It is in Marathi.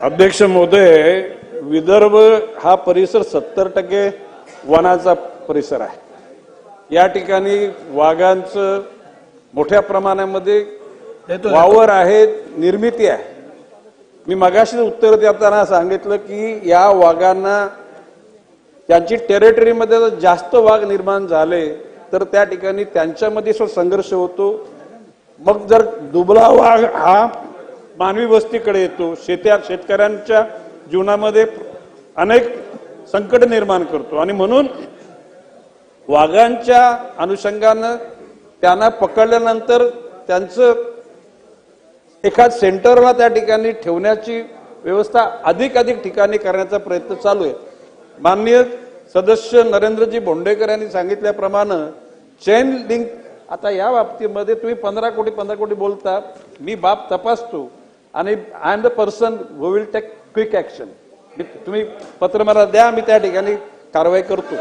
अध्यक्ष महोदय विदर्भ हा परिसर सत्तर टक्के वनाचा परिसर आहे. या ठिकाणी वाघांचं मोठ्या प्रमाणामध्ये वावर आहे निर्मिती आहे. मी मगाशी उत्तर देताना सांगितलं की या वाघांना त्यांची टेरिटरीमध्ये जर जास्त वाघ निर्माण झाले तर त्या ठिकाणी त्यांच्यामध्ये सुद्धा संघर्ष होतो. मग जर दुबळा वाघ हा मानवी वस्तीकडे येतो शेत्या शेतकऱ्यांच्या जीवनामध्ये अनेक संकट निर्माण करतो. आणि म्हणून वाघांच्या अनुषंगानं त्यांना पकडल्यानंतर त्यांचं एखाद सेंटरला त्या ठिकाणी ठेवण्याची व्यवस्था अधिक अधिक ठिकाणी करण्याचा प्रयत्न चालू आहे. माननीय सदस्य नरेंद्रजी भोंडेकर यांनी सांगितल्याप्रमाणे चेन लिंक आता या बाबतीमध्ये तुम्ही पंधरा कोटी पंधरा कोटी बोलता मी बाब तपासतो. आणि I am the person who will take quick action तुम्ही पत्र मला द्या मी त्या ठिकाणी कारवाई करतो.